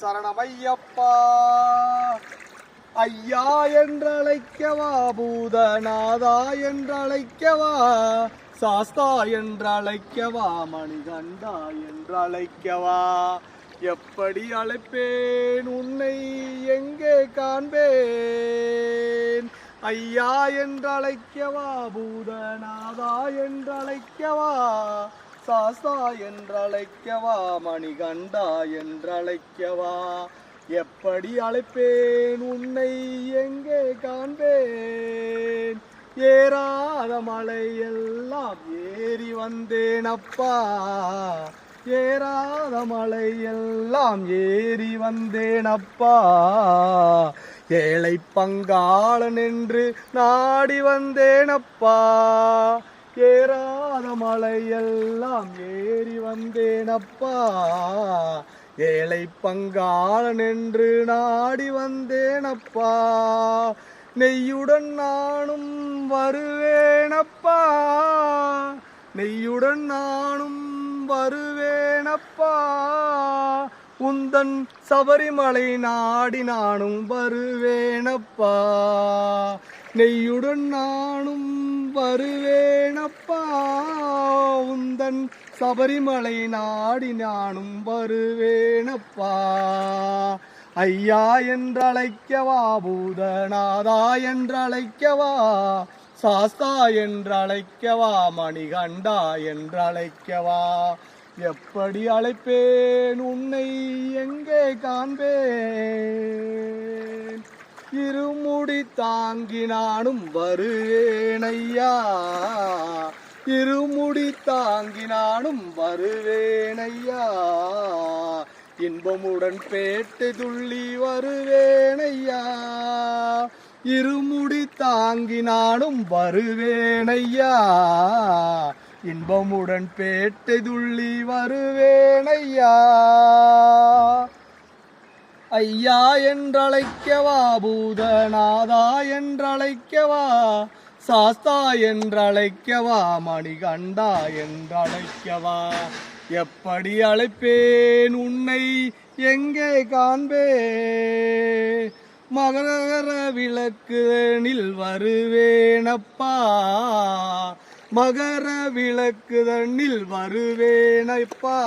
சரணமையப்பா. ஐயா என்றழைக்கவா பூதநாதா என்றழைக்கவா சாஸ்தா என்றழைக்கவா மணிகண்டா என்றழைக்கவா. எப்படி அழைப்பேன் உன்னை எங்கே காண்பேன்? ஐயா என்றழைக்கவா பூதநாதா என்றழைக்கவா சாசா என்றழைக்கவா மணிகண்டா என்றழைக்கவா? எப்படி அழைப்பேன்? உன்னை எங்கே காண்பேன்? ஏறாத மலையெல்லாம் ஏறி வந்தேன் அப்பா. ஏறாத மலையெல்லாம் ஏறி வந்தேன் அப்பா. ஏழை பங்காளன் என்று நாடி வந்தேன் அப்பா. ஏறாத மலையெல்லாம் ஏறி வந்தேனப்பா. ஏழை பங்காளன் என்று நாடி வந்தேனப்பா. நெய்யுடன் நானும் வருவேனப்பா. நெய்யுடன் நானும் வருவேனப்பா. உந்தன் சபரிமலை நாடி நானும் வருவேனப்பா. நெய்யுடன் நானும் வருவேனப்பா. உந்தன் சபரிமலை நாடி நானும் வருவேனப்பா. ஐயா என்றழைக்கவா பூதநாதா என்றழைக்கவா சாஸ்தா என்றழைக்கவா மணிகண்டா என்றழைக்கவா. எப்படி அழைப்பேன் உன்னை எங்கே காண்பேன்? இருமுடி தாங்கி நானும் வருவேன் இருமுடி தாங்கி நானும் வருவேன் இன்பமுடன் பேட்டை துள்ளி வருவேனையா. இருமுடி தாங்கி நானும் வருவேன் இன்பமுடன் பேட்டை துள்ளி வருவேனையா. ஐயா என்றழைக்கவா பூதநாதா என்றழைக்கவா சாஸ்தா என்றழைக்கவா மணிகண்டா என்றழைக்கவா? எப்படி அழைப்பேன் உன்னை எங்கே காண்பேன்? மகர விளக்குதனில் வருவேனப்பா. மகர விளக்குதனில் வருவேனப்பா.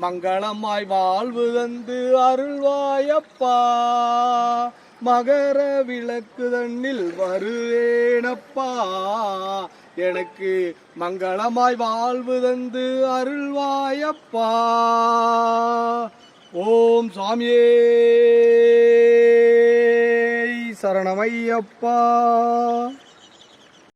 மங்களமாய் வாழ்வு தந்து அருள்வாயப்பா. மகர விளக்கு தண்ணில் வருவேனப்பா. எனக்கு மங்களமாய் வாழ்வு தந்து அருள்வாயப்பா. ஓம் சாமியே சரணமையப்பா.